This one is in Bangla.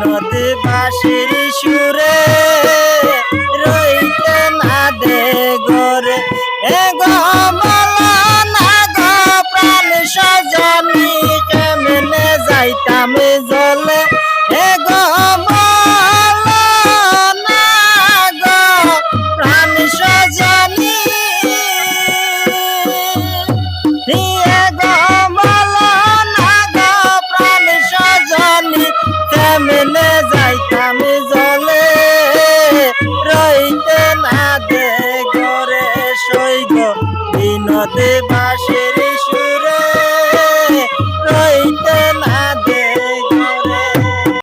নদ বাঁশির সুরে রইতে না দে গোরে এ গো মালা না গো, প্রাণ সজানি, কেমনে যাইতাম জলে? এ গো মালা প্রাণ সজানি। দেবা